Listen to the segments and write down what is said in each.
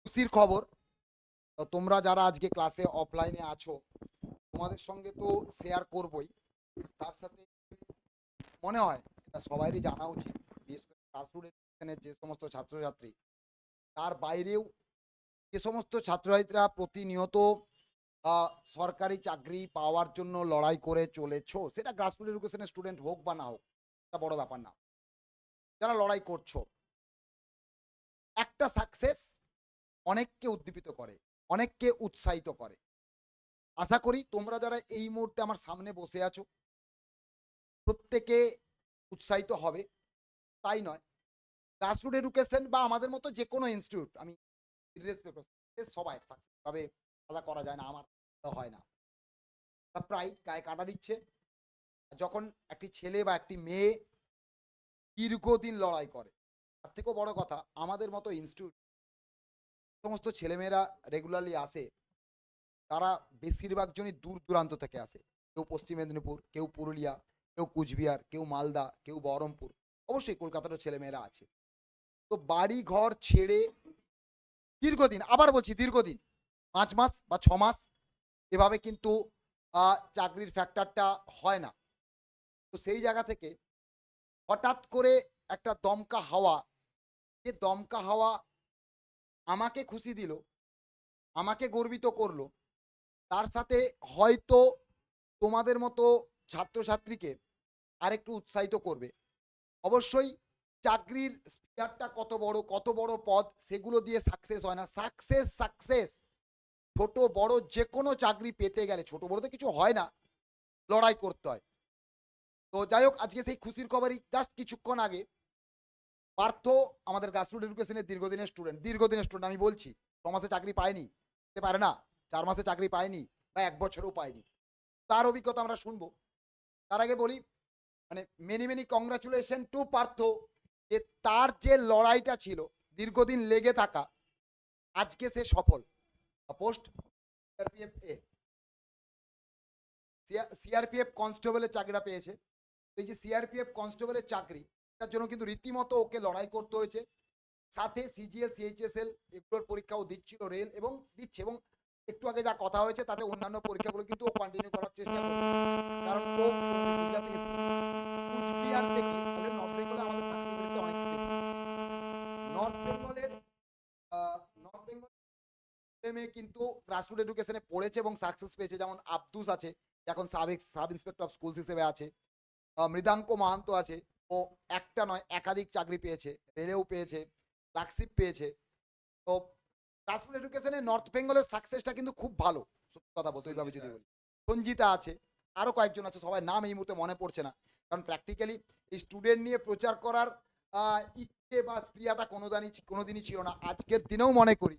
খুশির খবর। তোমরা যারা আজকে ক্লাসে অফলাইনে আছো, তোমাদের সঙ্গে তো শেয়ার করবই। তার সাথে মনে হয়, এটা সবারই জানা উচিত, বিশেষ করে যে সমস্ত ছাত্রছাত্রী, তার বাইরেও যে সমস্ত ছাত্রছাত্রীরা প্রতিনিয়ত সরকারি চাকরি পাওয়ার জন্য লড়াই করে চলেছো, সেটা গ্রাসরুট এডুকেশনের স্টুডেন্ট হোক বা না হোক, এটা বড় ব্যাপার না। যারা লড়াই করছ একটা সাকসেস অনেককে উদ্দীপিত করে, অনেককে উৎসাহিত করে। আশা করি তোমরা যারা এই মুহূর্তে আমার সামনে বসে আছো, প্রত্যেকে উৎসাহিত হবে। তাই নয় গ্রাসরুট এডুকেশন বা আমাদের মতো যে কোনো ইনস্টিটিউট আমি সবাই তবে আলাদা করা যায় না, আমার হয় না। তা প্রাইড গায়ে কাটা দিচ্ছে যখন একটি ছেলে বা একটি মেয়ে দীর্ঘদিন লড়াই করে তার থেকেও বড় কথা, আমাদের মতো ইনস্টিটিউট সমস্ত ছেলেমেয়েরা রেগুলারলি আসে, তারা বেশিরভাগ জনই দূর দূরান্ত থেকে আসে। কেউ পশ্চিম মেদিনীপুর, কেউ পুরুলিয়া, কেউ কুচবিহার, কেউ মালদা, কেউ বহরমপুর, অবশ্যই কলকাতারও ছেলেমেয়েরা আছে। তো বাড়ি ঘর ছেড়ে দীর্ঘদিন, আবার বলছি দীর্ঘদিন, পাঁচ মাস বা ছ মাস, এভাবে কিন্তু চাকরির ফ্যাক্টরটা হয় না। তো সেই জায়গা থেকে হঠাৎ করে একটা দমকা হাওয়া যে দমকা হাওয়া আমাকে খুশি দিল, আমাকে গর্বিত করল, তার সাথে হয়তো তোমাদের মতো ছাত্রছাত্রীকে আরেকটু উৎসাহিত করবে। অবশ্যই চাকরির স্পিয়ারটা কত বড় কত বড় পদ, সেগুলো দিয়ে সাকসেস হয় না। সাকসেস সাকসেস ছোট, বড় যে কোনো চাকরি পেতে গেলে, ছোট, বড় তো কিছু হয় না, লড়াই করতে হয়। তো যাই হোক, আজকে সেই খুশির খবরই জাস্ট কিছুক্ষণ আগে পার্থ আমাদের গ্রাসরুট এডুকেশনের দীর্ঘদিনের স্টুডেন্ট দীর্ঘদিনের স্টুডেন্ট আমি বলছি, ছ মাসে চাকরি পায়নি, হতে পারে না, চার মাসে চাকরি পায়নি বা এক বছরেও পায়নি। তার অভিজ্ঞতা আমরা শুনব। তার আগে বলি মানে many many congratulation to Partha যে তার যে লড়াইটা ছিল, দীর্ঘদিন লেগে থাকা, আজকে সে সফল। পোস্ট সিআরপিএফ এ। সিআরপিএফ কনস্টেবলের চাকরিটা পেয়েছে। এই যে সিআরপিএফ কনস্টেবলের চাকরি তার জন্য কিন্তু রীতিমতো ওকে লড়াই করতে হয়েছে। সাথে সিজিএল সিএইচএসএল এগুলোর পরীক্ষাও দিচ্ছিল রেল এবং দিচ্ছে এবং একটু আগে যা কথা হয়েছে তাতে অন্যান্য পরীক্ষাগুলো কিন্তু ও কন্টিনিউ করার চেষ্টা করছে। কারণ ও গুজরাট থেকে কুচবিহার থেকে আমাদের নর্থ বেঙ্গলে আমাদের সাকসেস অনেক বেশি। নর্থ বেঙ্গলের নর্থ বেঙ্গল মেয়ে কিন্তু গ্রাসরুট এডুকেশনে পড়েছে এবং সাকসেস পেয়েছে। যেমন আব্দুস আছে, এখন sub sub inspector of schools হিসেবে আছে। মৃদাঙ্ক মাহান্ত আছে। ও একটা নয়, একাধিক চাকরি পেয়েছে রেলেও পেয়েছে ক্লার্কশিপ পেয়েছে। তো গ্রাসরুট এডুকেশনে নর্থ বেঙ্গলের সাকসেসটা কিন্তু খুব ভালো, সত্যি কথা বলতে, ওইভাবে যদি বলি। সঞ্জিতা আছে আরও কয়েকজন আছে, সবাই নাম এই মুহূর্তে মনে পড়ছে না। কারণ প্র্যাকটিক্যালি এই স্টুডেন্ট নিয়ে প্রচার করার ইচ্ছে বা স্প্রিয়াটা কোনোদিনই কোনোদিনই ছিল না। আজকের দিনেও মনে করি,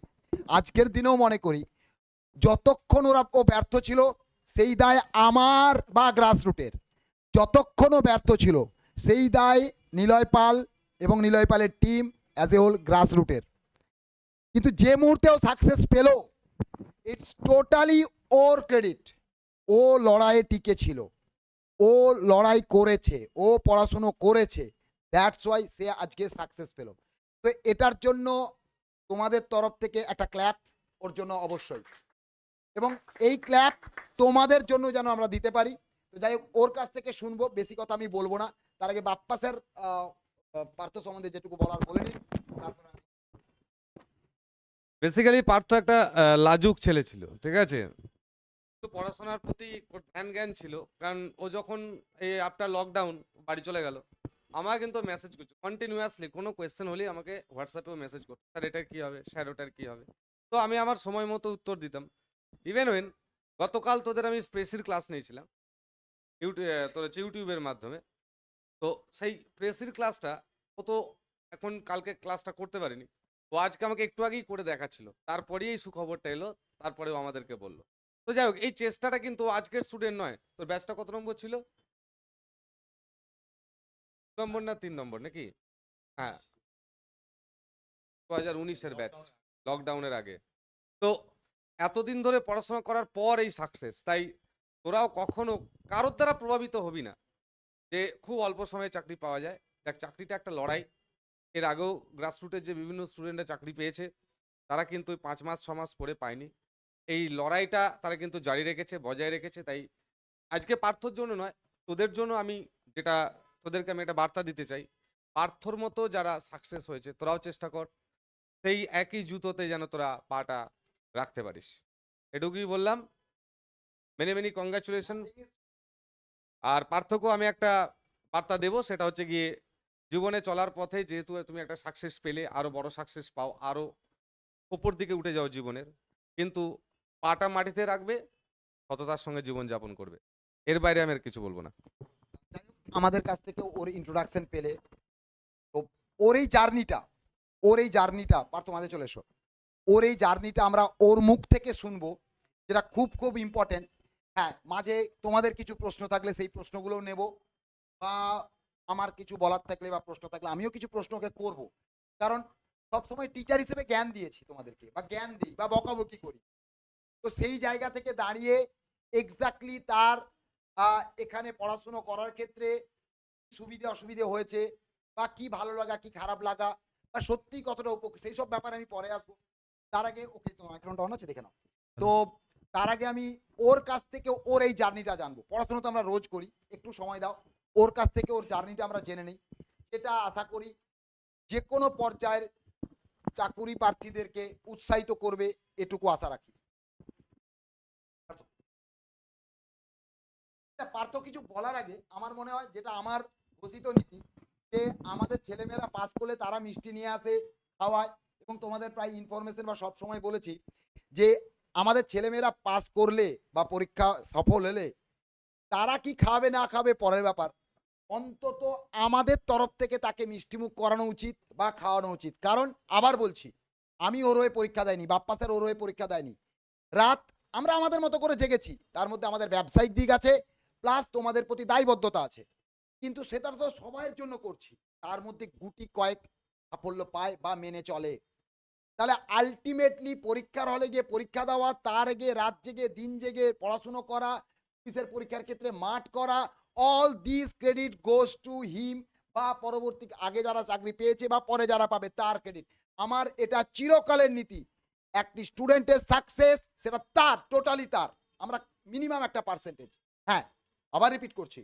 আজকের দিনেও মনে করি, যতক্ষণ ওরা, ও ব্যর্থ ছিল, সেই দায় আমার বা গ্রাসরুটের যতক্ষণও ব্যর্থ ছিল সেই দায় নিলয় পাল এবং নিলয় পালের টিম অ্যাজ এ হোল গ্রাসরুটের কিন্তু যে মুহূর্তেও সাকসেস পেল ইটস টোটালি ওর ক্রেডিট ও লড়াইয়ে টিকে ছিল। ও লড়াই করেছে, ও পড়াশুনো করেছে। দ্যাটস ওয়াই সে আজকে সাকসেস পেল। তো এটার জন্য তোমাদের তরফ থেকে একটা ক্ল্যাপ ওর জন্য অবশ্যই। এবং এই ক্ল্যাপ তোমাদের জন্য যেন আমরা দিতে পারি। তো যাই হোক ওর কাছ থেকে শুনব বেশি কথা আমি বলব না। তার আগে বাপ্পা স্যার পার্থ সম্বন্ধে যেটুকু বলার বলে নিন তারপর বেসিক্যালি পার্থ একটা লাজুক ছেলে ছিল ঠিক আছে? তো পড়াশোনার প্রতি ওর ধ্যান জ্ঞান ছিল কারণ ও যখন এই আফটার লকডাউন বাড়ি চলে গেল আমার কিন্তু মেসেজ করছে কন্টিনিউয়াসলি কোনো কোয়েশ্চেন হলেই আমাকে হোয়াটসঅ্যাপেও মেসেজ করতো স্যার এটার কী হবে? স্যার ওটার কী হবে? তো আমি আমার সময় মতো উত্তর দিতাম। ইভেন ওয়েন গতকাল তোদের আমি স্পেসির ক্লাস নিয়েছিলাম তোর হচ্ছে ইউটিউবের মাধ্যমে। তো সেই প্রেসির ক্লাসটা, ও তো এখন কালকে ক্লাসটা করতে পারিনি। ও আজকে আমাকে একটু আগেই করে দেখাচ্ছিল। তারপরেই এই সুখবরটা এলো, তারপরেও আমাদেরকে বলল। তো যাই হোক, এই চেষ্টাটা কিন্তু আজকের স্টুডেন্ট নয়। তোর ব্যাচটা কত নম্বর ছিল? নম্বর না তিন নম্বর নাকি? হ্যাঁ। দু হাজার উনিশের ব্যাচ লকডাউনের আগে। তো এতদিন ধরে পড়াশোনা করার পর এই সাকসেস তাই তোরাও কখনো কারোর দ্বারা প্রভাবিত হবি না যে খুব অল্প সময়ে চাকরি পাওয়া যায়। দেখ, চাকরিটা একটা লড়াই। এর আগেও গ্রাসরুটের যে বিভিন্ন স্টুডেন্টরা চাকরি পেয়েছে, তারা কিন্তু ওই পাঁচ মাস, ছ মাস পরে পায়নি। এই লড়াইটা তারা কিন্তু জারি রেখেছে, বজায় রেখেছে। তাই আজকে পার্থর জন্য নয়, তোদের জন্য আমি যেটা, তোদেরকে আমি একটা বার্তা দিতে চাই। পার্থর মতো যারা সাকসেস হয়েছে, তোরাও চেষ্টা কর। সেই একই জুতোতে যেন তোরা পাটা রাখতে পারিস। এটুকুই বললাম। মেনি মেনি কংগ্রাচুলেশন আর পার্থক্য আমি একটা বার্তা দেবো, সেটা হচ্ছে গিয়ে জীবনে চলার পথে যেহেতু তুমি একটা সাকসেস পেলে, আরও বড় সাকসেস পাও, আরও উপর দিকে উঠে যাও জীবনের, কিন্তু পাটা মাটিতে রাখবে, সততার সঙ্গে জীবন যাপন করবে। এর বাইরে আমি আর কিছু বলব না। আমাদের কাছ থেকে ওর ইন্ট্রোডাকশন পেলে, তো ওর এই জার্নিটা, ওর এই জার্নিটা পার তোমাদের চলে এসো। ওর এই জার্নিটা আমরা ওর মুখ থেকে শুনব, যেটা খুব খুব ইম্পর্টেন্ট হ্যাঁ মাঝে তোমাদের কিছু প্রশ্ন থাকলে সেই প্রশ্নগুলোও নেব বা আমার কিছু বলার থাকলে বা প্রশ্ন থাকলে আমিও কিছু প্রশ্নকে করব। কারণ সবসময় টিচার হিসেবে জ্ঞান দিয়েছি তোমাদেরকে বা জ্ঞান দিই বা বকাবকি করি। তো সেই জায়গা থেকে দাঁড়িয়ে এক্স্যাক্টলি তার এখানে পড়াশুনো করার ক্ষেত্রে সুবিধে অসুবিধে হয়েছে বা কি ভালো লাগা, কি খারাপ লাগা বা সত্যি কতটা উপকার, সেই সব ব্যাপারে আমি পরে আসব। তার আগে ওকে তোমার মাইক্রোফোনটা অন আছে, দেখে নাও। তো তার আগে আমি ওর কাছ থেকে ওর এই জার্নিটা জানব। পড়াশোনা তো আমরা রোজ করি, একটু সময় দাও। ওর কাছ থেকে ওর জার্নিটা আমরা জেনে নিই। সেটা আশা করি যে কোনো পর্যায়ের চাকুরি প্রার্থীদেরকে উৎসাহিত করবে, এটুকু আশা রাখি। পার্থ কিছু বলার আগে আমার মনে হয় যেটা আমার ঘোষিত নীতি, যে আমাদের ছেলেমেয়েরা পাস করলে তারা মিষ্টি নিয়ে আসে, খাওয়ায় এবং তোমাদের প্রায় ইনফরমেশন বা সব সময় বলেছি যে আমাদের ছেলেমেয়েরা পাস করলে বা পরীক্ষা সফল হলে তারা কি খাবে, না খাবে, পরের ব্যাপার। অন্তত আমাদের তরফ থেকে তাকে মিষ্টিমুখ করানো উচিত বা খাওয়ানো উচিত। কারণ আবার বলছি, আমি ওর হয়ে পরীক্ষা দেয়নি, বাপ্পা স্যার ওর হয়ে পরীক্ষা দেয়নি। রাত আমরা আমাদের মতো করে জেগেছি, তার মধ্যে আমাদের ব্যবসায়িক দিক আছে, প্লাস তোমাদের প্রতি দায়বদ্ধতা আছে। কিন্তু সেটা তো সবাইয়ের জন্য করছি। তার মধ্যে গুটি কয়েক সাফল্য পায় বা মেনে চলে। তাহলে আলটিমেটলি পরীক্ষার হলে গিয়ে পরীক্ষা দেওয়া, তার গিয়ে রাত জেগে, দিন জেগে পড়াশুনো করা অফিসের পরীক্ষার ক্ষেত্রে মাঠ করা all this credit goes to him বা পরবর্তী আগে যারা চাকরি পেয়েছে বা পরে যারা পাবে তার ক্রেডিট আমার এটা চিরকালের নীতি। একটি স্টুডেন্টের সাকসেস সেটা তার টোটালি তার। আমরা মিনিমাম একটা পার্সেন্টেজ হ্যাঁ আবার রিপিট করছি।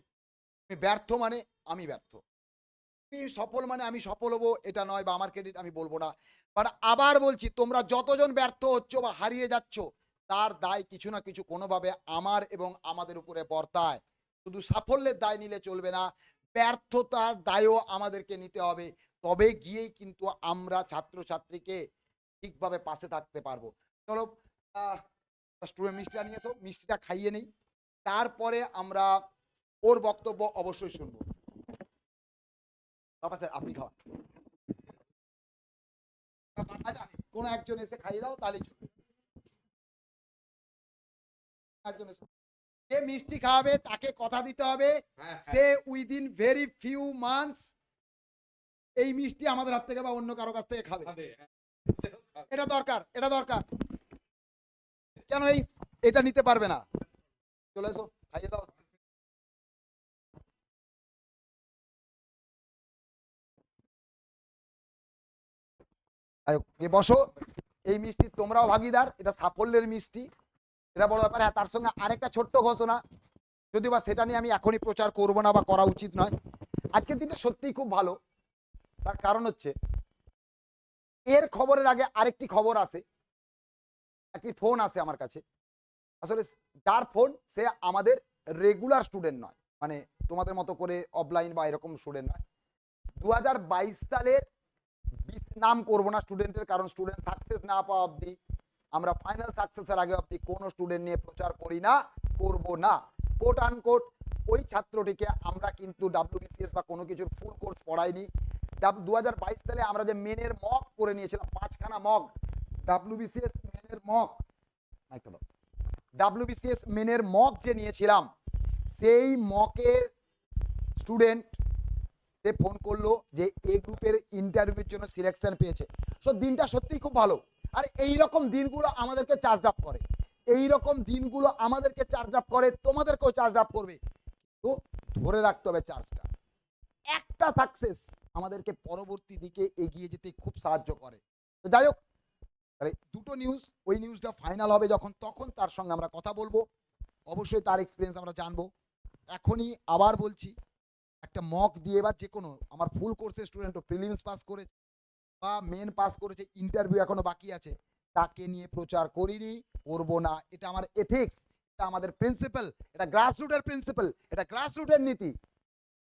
আমি ব্যর্থ মানে আমি ব্যর্থ। সফল মানে আমি সফল হব, এটা নয় বা আমার ক্রেডিট আমি বলব না। বাট আবার বলছি, তোমরা যতজন ব্যর্থ হচ্ছ বা হারিয়ে যাচ্ছ, তার দায় কিছু না কিছু কোনোভাবে আমার এবং আমাদের উপরে বর্তায়। শুধু সাফল্যের দায় নিলে চলবে না, ব্যর্থতার দায়ও আমাদেরকে নিতে হবে। তবে গিয়েই কিন্তু আমরা ছাত্রছাত্রীকে ঠিকভাবে পাশে থাকতে পারব। চলো স্টুডেন্ট মিষ্টিটা নিয়ে এসো, মিষ্টিটা খাইয়ে নেই। তারপরে আমরা ওর বক্তব্য অবশ্যই শুনব। বাবা স্যার আপনি খাওয়ান। কোনো একজন এসে খাইয়ে দাও চলবে। একজন এসে- যে মিষ্টি খাওয়াবে তাকে কথা দিতে হবে। সে উইদিন ভেরি ফিউ মান্থস এই মিষ্টি আমাদের হাত থেকে বা অন্য কারও কাছ থেকে খাবে। এটা দরকার এটা দরকার। কেন এই এটা নিতে পারবে না। চলে এসো খাইয়ে দাও। বসো। এই মিষ্টি তোমরাও ভাগিদার, এটা সাফল্যের মিষ্টি। এটা বড় ব্যাপার হ্যাঁ তার সঙ্গে আরেকটা ছোট্ট ঘোষণা। যদিও বা সেটা নিয়ে আমি এখনই প্রচার করব না বা করা উচিত নয়। আজকের দিনটা সত্যিই খুব ভালো। তার কারণ হচ্ছে, এর খবরের আগে আরেকটি খবর আসে একটি ফোন আসে আমার কাছে। আসলে যার ফোন, সে আমাদের রেগুলার স্টুডেন্ট নয়। মানে তোমাদের মতো করে অফলাইন বা এরকম স্টুডেন্ট নয়। দু সালের নাম করব না স্টুডেন্টের কারণ স্টুডেন্ট সাকসেস না পাওয়া অবধি আমরা ফাইনাল সাকসেসের আগে অবধি কোনো স্টুডেন্ট নিয়ে প্রচার করি না, করব না। কোট আন কোট ওই ছাত্রটিকে আমরা কিন্তু ডাব্লিউবিসিএস বা কোনো কিছুর ফুল কোর্স পড়াইনি। দু হাজার বাইশ সালে আমরা যে মেনের মক করে নিয়েছিলাম, পাঁচখানা মক ডাব্লিউবিসিএস মেনের মক ডাব্লিউবিসিএস মেনের মক যে নিয়েছিলাম, সেই মকের স্টুডেন্ট সে ফোন করল যে এই গ্রুপের ইন্টারভিউর জন্য সিলেকশন পেয়েছে। সো দিনটা সত্যিই খুব ভালো। আর এই রকম দিনগুলো আমাদেরকে চার্জ আপ করে। এই রকম দিনগুলো আমাদেরকে চার্জ আপ করে, তোমাদেরকেও চার্জ আপ করবে। তো, ধরে রাখতে হবে চার্জটা একটা সাকসেস আমাদেরকে পরবর্তী দিকে এগিয়ে যেতে খুব সাহায্য করে। তো যাই হোক, তাহলে দুটো নিউজ ওই নিউজটা ফাইনাল হবে যখন, তখন তার সঙ্গে আমরা কথা বলব। অবশ্যই তার এক্সপিরিয়েন্স আমরা জানব। এখনই আবার বলছি একটা মক দিয়ে বা যে কোনো, আমার ফুল কোর্সের স্টুডেন্টও প্রিলিমস পাস করেছে বা মেন পাস করেছে ইন্টারভিউ এখনও বাকি আছে, তাকে নিয়ে প্রচার করিনি, করব না। এটা আমার এথিক্স এটা আমাদের প্রিন্সিপাল এটা গ্রাসরুটের প্রিন্সিপাল এটা গ্রাসরুটের নীতি।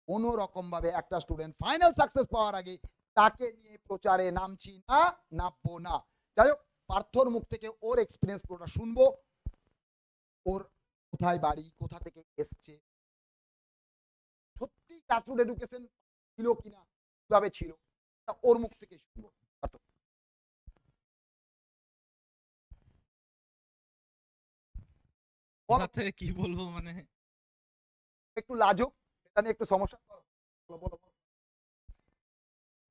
কোনো রকম ভাবে একটা স্টুডেন্ট ফাইনাল সাকসেস পাওয়ার আগে তাকে নিয়ে প্রচারে নামছি না, নামবো না। যাই হোক, পার্থর মুখ থেকে ওর এক্সপিরিয়েন্স পুরোটা শুনব। ওর কোথায় বাড়ি, কোথা থেকে এসছে সত্যি গ্রাসরুট এডুকেশন ছিল কিনা কীভাবে ছিল? ওর মুখ থেকে শুনব। কি বলব মানে? একটু লাজুক এটা নিয়ে একটু সমস্যা। বলো, বলো, বলো।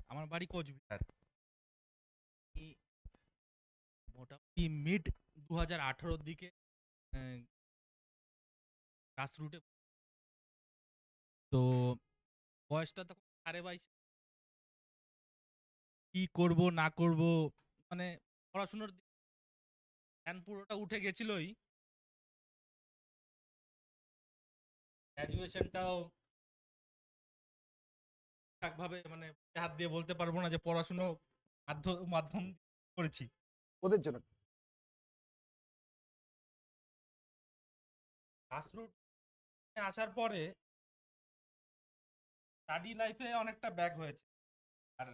আমার বাড়ি কোচবিহার। মোটামুটি মিড দু হাজার আঠারোর দিকে গ্রাসরুটে তো বয়সটা তখন সাড়ে বাইশ কি করব না করব মানে পড়াশুনোর ধ্যান পুরোটা উঠে গেছিলই। গ্র্যাজুয়েশনটাও ঠিকঠাকভাবে মানে হাত দিয়ে বলতে পারব না যে পড়াশুনো মাধ্যম মাধ্যম করেছি। ওদের জন্য। আসার পরে স্টাডি লাইফে অনেকটা ব্যাক হয়েছে। আর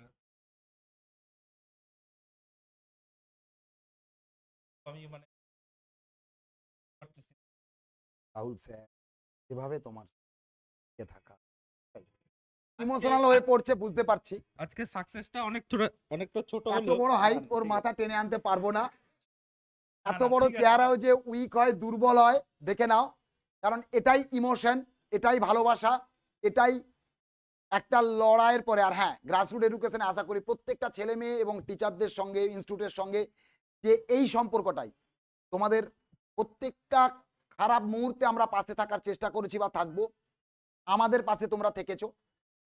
আমি মানে পারতেছি না। রাহুল স্যার এভাবে তোমার থাকা। ইমোশনাল হয়ে পড়ছে বুঝতে পারছি। আজকে সাকসেসটা অনেক অনেকটা ছোট এত বড় হাইট ওর মাথা টেনে আনতে পারব না। এত বড় চেহারাও যে উইক হয় দুর্বল হয় দেখে নাও। কারণ এটাই ইমোশন এটাই ভালোবাসা এটাই একটা লড়াইয়ের পরে, আর হ্যাঁ গ্রাসরুট এডুকেশনে আশা করি প্রত্যেকটা ছেলে মেয়ে এবং টিচারদের সঙ্গে ইনস্টিটিউটের সঙ্গে যে এই সম্পর্কটাই, তোমাদের প্রত্যেকটা খারাপ মুহূর্তে আমরা পাশে থাকার চেষ্টা করেছি বা থাকব, আমাদের পাশে তোমরা থেকেছো।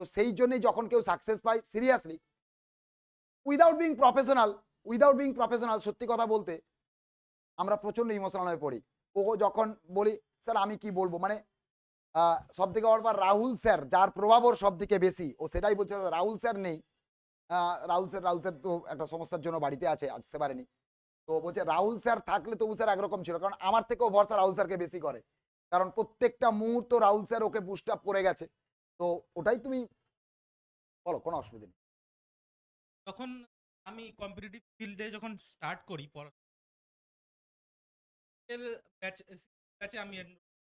তো সেই জন্যই যখন কেউ সাকসেস পায় seriously without being professional without being professional সত্যি কথা বলতে, আমরা প্রচণ্ড ইমোশনাল হয়ে পড়ি। ও যখন বলি, স্যার, আমি কি বলব? মানে সব থেকে বড় রাহুল স্যার, যার প্রভাব ওর সব থেকে বেশি, ও সেটাই বলছে, রাহুল স্যার নেই। রাহুল স্যার রাহুল স্যার তো একটা সমস্যার জন্য বাড়িতে আছে, আসতে পারেনি। তো বলছে, রাহুল স্যার থাকলে তবু স্যার একরকম ছিল, কারণ আমার থেকেও ভরসা রাহুল স্যারকে বেশি করে। কারণ প্রত্যেকটা মুহূর্ত রাহুল স্যার ওকে বুস্ট আপ করে গেছে। তো ওটাই তুমি বলো, কোনো অসুবিধা নেই। তখন আমি কম্পিটিটিভ ফিল্ডে যখন স্টার্ট করি পড়াশোনা ব্যাচ আমি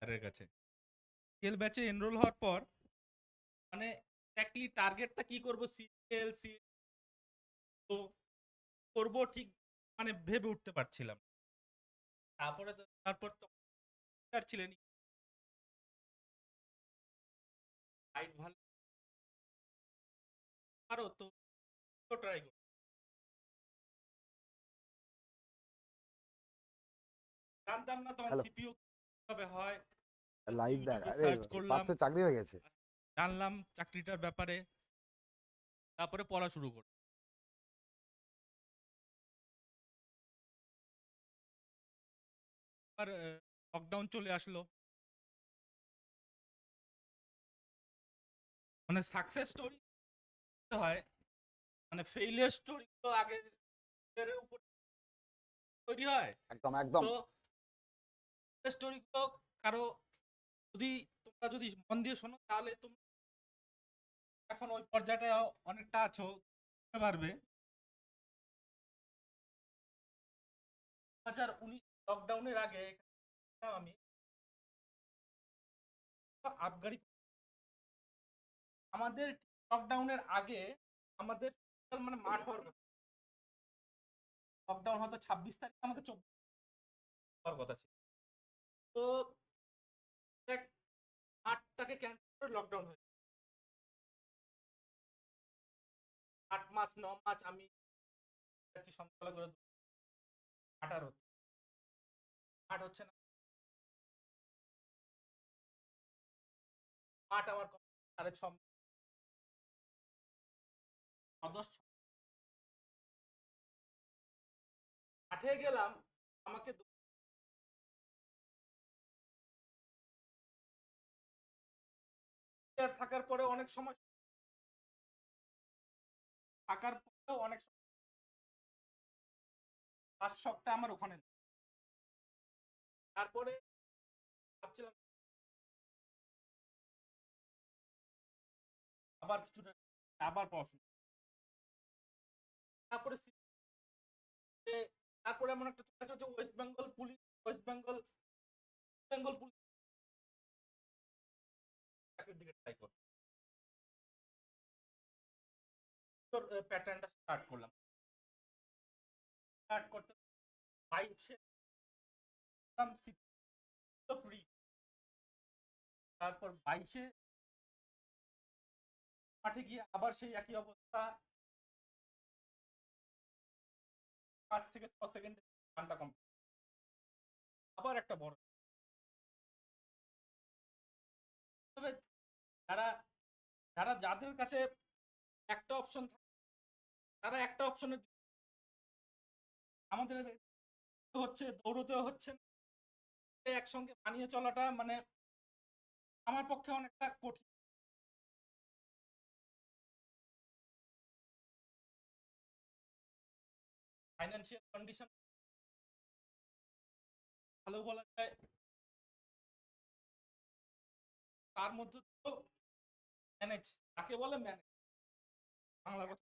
স্যারের কাছে। স্কেল ব্যাচে এনরোল হওয়ার পর মানে এক্স্যাক্টলি টার্গেটটা কি করব? সিএল সি তো করব ঠিক মানে ভেবে উঠতে পারছিলাম তারপরে তো তারপর তো ছিলেন হাইট ভালো আরও তো ট্রাই করি জানতাম না তখন. সিপিইউ কীভাবে হয়? লাইভ দেখ আরে search করলাম। পার্থ চাকরি হয়ে গেছে। জানলাম চাকরিটার ব্যাপারে। তারপরে পড়া শুরু করি আর লকডাউন চলে আসলো। মানে সাকসেস স্টোরি হয় মানে ফেইলিয়ার স্টোরি তো আগে এর উপর তৈরি হয়। একদম একদম। তো স্টোরিগুলো কারও যদি তোমরা যদি মন দিয়ে শোনো, তাহলে তুমি এখন ওই পর্যায়টা অনেকটা আছো পারবে। হাজার উনিশ লকডাউনের আগে আমি আবগারি আমাদের লকডাউনের আগে আমাদের মানে মাঠ হওয়ার লকডাউন হয়তো ছাব্বিশ তারিখ আমাদের চব্বিশ হওয়ার কথা ছিল। তো আটটাকে ক্যান্সেল করে লকডাউন হয়েছে আট মাস, ন মাস আমি যাচ্ছি সন্ধ্যাবেলা করে আটার হচ্ছে আট হচ্ছে না। আট আমার সাড়ে ছ। সদস্য মাঠে গেলাম, আমাকে থাকার পরে অনেক সময় থাকার পরেও অনেক তার শখটা আমার ওখানে তারপরে ভাবছিলাম আবার কিছুটা আবার পড়াশোনা তারপরে তারপরে এমন একটা West Bengal police West Bengal Bengal police চাকরির দিকে ট্রাই করব। তোর প্যাটার্নটা স্টার্ট করলাম। স্টার্ট করতে বাইশে তারপর বাইশে মাঠে গিয়ে আবার সেই একই অবস্থা। পাঁচ থেকে ছ সেকেন্ডে গানটা কমপ্লিট আবার একটা বড়। তবে যারা যারা যাদের কাছে একটা অপশন তারা একটা অপশনে আমাদের হচ্ছে, দৌড়তেও হচ্ছে একসঙ্গে মানিয়ে চলাটা মানে আমার পক্ষে অনেকটা কঠিন। ফাইন্যান্সিয়াল কন্ডিশন ভালো বলা যায়, তার মধ্যে তো ম্যানেজ তাকে বলে ম্যানেজ বাংলা কথা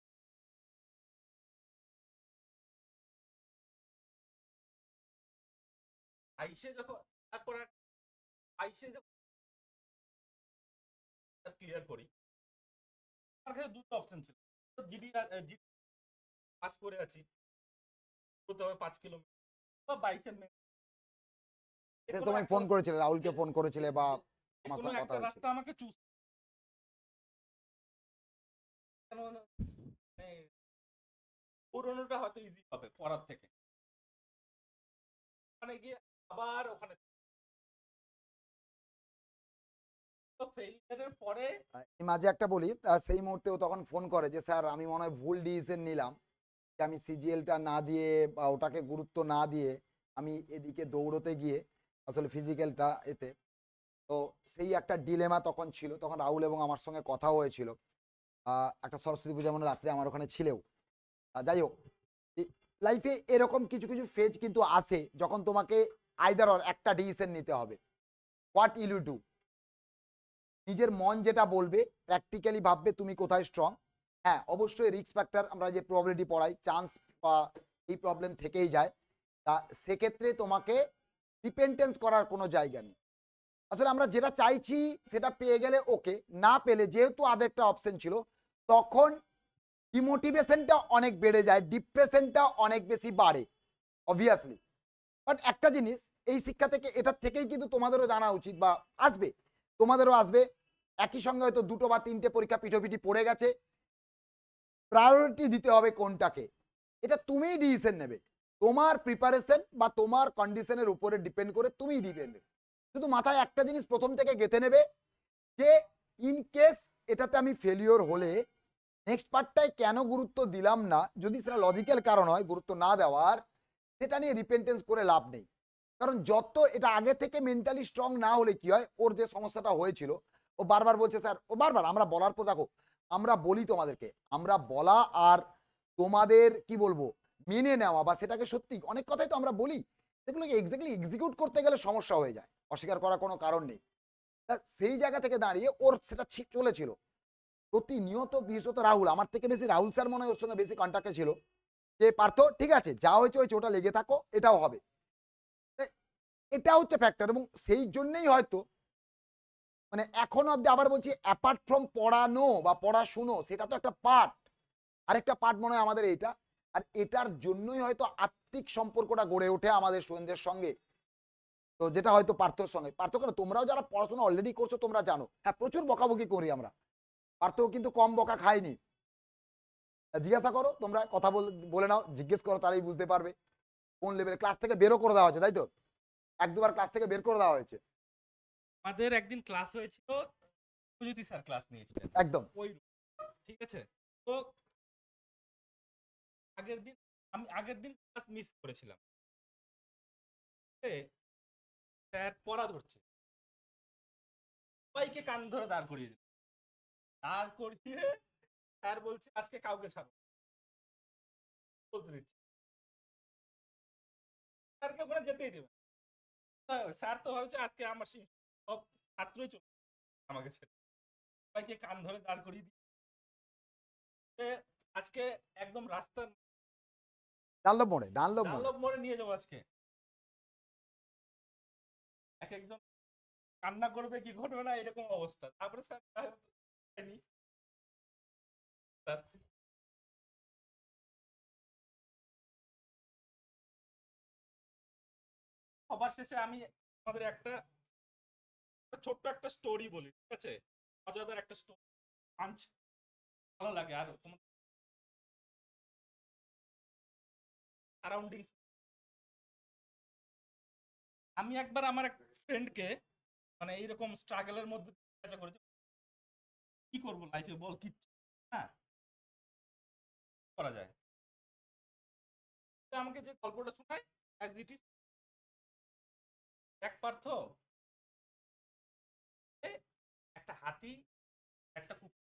আইসে যখন আইসে যখন ক্লিয়ার করি আমার কাছে দুটো অপশন ছিল। জিডি জিডি পাস করে আছি। হতে হবে পাঁচ কিলোমিটার বা বাইশের ফোন করেছিলে রাহুলকে ফোন করেছিলে বা আমার কোনো একটা রাস্তা আমাকে চুজ মানে পুরোনোটা হয়তো ইজি হবে পড়ার থেকে। ওখানে গিয়ে আবার ওখানে পরে মাঝে একটা বলি সেই মুহূর্তে ও তখন ফোন করে যে, স্যার, আমি মনে হয় ভুল ডিসিশন নিলাম। যে, আমি সিজিএলটা না দিয়ে বা ওটাকে গুরুত্ব না দিয়ে আমি এদিকে দৌড়তে গিয়ে আসলে ফিজিক্যালটা এতে। তো সেই একটা ডিলেমা তখন ছিল। তখন রাহুল এবং আমার সঙ্গে কথা হয়েছিল। একটা সরস্বতী পূজা মনে রাত্রে আমার ওখানে ছিলেও। যাই হোক লাইফে এরকম কিছু কিছু ফেজ কিন্তু আসে যখন তোমাকে আইদার অর একটা ডিসিশন নিতে হবে। হোয়াট ইউ ডু নিজের মন যেটা বলবে প্র্যাকটিক্যালি ভাববে তুমি কোথায় স্ট্রং হ্যাঁ অবশ্যই রিস্ক ফ্যাক্টর আমরা যে প্রবাবিলিটি পড়াই চান্স বা এই প্রবলেম থেকেই যায়। তা সেক্ষেত্রে তোমাকে ডিপেন্ডেন্স করার কোনো জায়গা নেই। আসলে আমরা যেটা চাইছি সেটা পেয়ে গেলে ওকে না পেলে যেহেতু আদেরটা অপশন ছিল তখন ডিমোটিভেশনটা অনেক বেড়ে যায় ডিপ্রেশনটা অনেক বেশি বাড়ে অবভিয়াসলি বাট একটা জিনিস, এই শিক্ষা থেকে এটার থেকেই কিন্তু তোমাদেরও জানা উচিত বা আসবে, তোমাদেরও আসবে, একই সঙ্গে হয়তো দুটো বা তিনটে পরীক্ষা পিঠোপিঠি পড়ে গেছে প্রায়োরিটি দিতে হবে কোনটাকে, এটা তুমিই ডিসিশন নেবে, তোমার প্রিপারেশন বা তোমার কন্ডিশনের উপরে ডিপেন্ড করে তুমিই ডিপেন্ডেন্ট শুধু মাথায় একটা জিনিস প্রথম থেকে গেঁথে নেবে, যে ইন কেস এটাতে আমি ফেলিওর হলে নেক্সট পার্টটায় কেন গুরুত্ব দিলাম না? যদি সেটা লজিক্যাল কারণ হয়, গুরুত্ব না দেওয়ার, সেটা নিয়ে রিপেন্টেন্স করে লাভ নেই। কারণ যত এটা আগে থেকে মেন্টালি স্ট্রং না হলে কি হয়? ওর যে সমস্যাটা হয়েছিল, ও বারবার বলছে, স্যার, ও বারবার, আমরা বলার পর দেখো, আমরা বলি তোমাদেরকে, আমরা বলা আর তোমাদের, কি বলব, মেনে নেওয়া বা সেটাকে সত্যি, অনেক কথাই তো আমরা বলি, সেগুলোকে এক্স্যাক্টলি এক্সিকিউট করতে গেলে সমস্যা হয়ে যায়, অস্বীকার করার কোনো কারণ নেই। সেই জায়গা থেকে দাঁড়িয়ে ওর সেটা চলেছিল। প্রতিনিয়ত বিশেষত রাহুল, আমার থেকে বেশি রাহুল স্যার মনে হয় ওর সঙ্গে বেশি কন্ট্যাক্টে ছিল। যে পার্থ? ঠিক আছে, যা হয়েছে হয়েছে, ওটা লেগে থাকো, এটাও হবে। এটা হচ্ছে ফ্যাক্টর এবং সেই জন্যই হয়তো মানে এখনও অব্দি আবার বলছি অ্যাপার্ট ফ্রম পড়ানো বা পড়াশুনো, সেটা তো একটা পার্ট আরেকটা পার্ট মনে হয় আমাদের এইটা। আর এটার জন্যই হয়তো আত্মিক সম্পর্কটা গড়ে ওঠে আমাদের সন্ধ্যের সঙ্গে। তো যেটা হয়তো পার্থর সঙ্গে। পার্থ কেন? তোমরাও যারা পড়াশোনা অলরেডি করছ, তোমরা জানো। হ্যাঁ প্রচুর বকাবকি করি আমরা। পার্থ কিন্তু কম বকা খায়নি। জিজ্ঞাসা করো তোমরা কথা বল- নাও জিজ্ঞেস করো তারাই বুঝতে পারবে। কোন লেভেলে ক্লাস থেকে বেরো করে দেওয়া হয়েছে তাই তো? এক দুবার ক্লাস থেকে বের করে দেওয়া হয়েছে। আমাদের একদিন ক্লাস হয়েছিল সুজ্যোতি স্যার ক্লাস নিয়েছিলেন। একদম। ওই ঠিক আছে? তো আগের দিন আমি আগের দিন ক্লাস মিস করেছিলাম। স্যার পড়া ধরছে। সবাইকে কান ধরে দাঁড় করিয়ে দিল। দাঁড় করিয়ে স্যার বলছে আজকে কাউকে ছাড়ো। বলতে দিচ্ছে। স্যারকে ওখানে যেতেই দেবে স্যার তো ভাবছে আজকে আমার সব ছাত্রই চলে আমাকে ছেড়ে সবাইকে কান ধরে দাঁড় করিয়ে আজকে একদম ডানলপ মোড়ে ডানলপ মোড়ে। ডানলপ মোড়ে নিয়ে যাব আজকে। এক একজন কান্না করবে কি ঘটবে না এরকম অবস্থা। তারপরে স্যার হোক, সবার শেষে আমি আমাদের একটা ছোট্ট একটা স্টোরি বলি ঠিক আছে? একটা স্টোরি পাঞ্চ ভালো লাগে আর তোমার সারাউন্ডিং আমি একবার আমার এক ফ্রেন্ডকে মানে এইরকম স্ট্রাগলের মধ্যে করেছি কি করব লাইফে বল কি হ্যাঁ? কি করা যায়। আমাকে যে গল্পটা শোনায় অ্যাজ ইট ইজ এক পার্থ একটা হাতি, একটা কুকুর।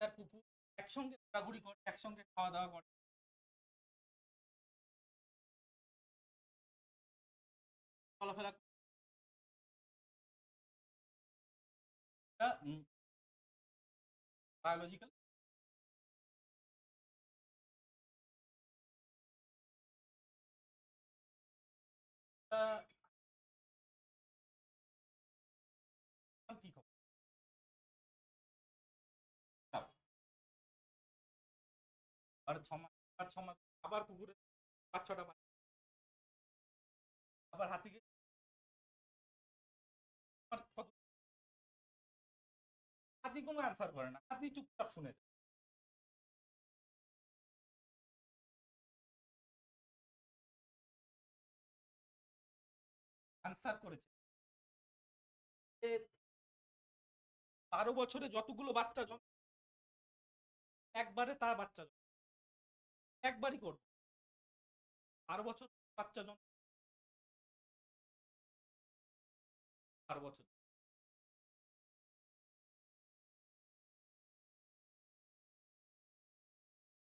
তার কুকুর একসঙ্গে ঘোরাঘুরি করে, একসঙ্গে খাওয়া দাওয়া করে। চলাফেরা বায়োলজিক্যাল কি খবর? আর ছ মাস, আর ছ মাস, আবার কুকুরের পাঁচ, ছটা আবার হাতিকে। কত হাতি কোনো অ্যান্সার করে না হাতি চুপচাপ শুনে। অ্যান্সার করেছে। বারো বছরে যতগুলো বাচ্চা জন্ম একবারে তার বাচ্চা একবারই করব। বারো বছর বাচ্চা জন্ম। বারো বছর।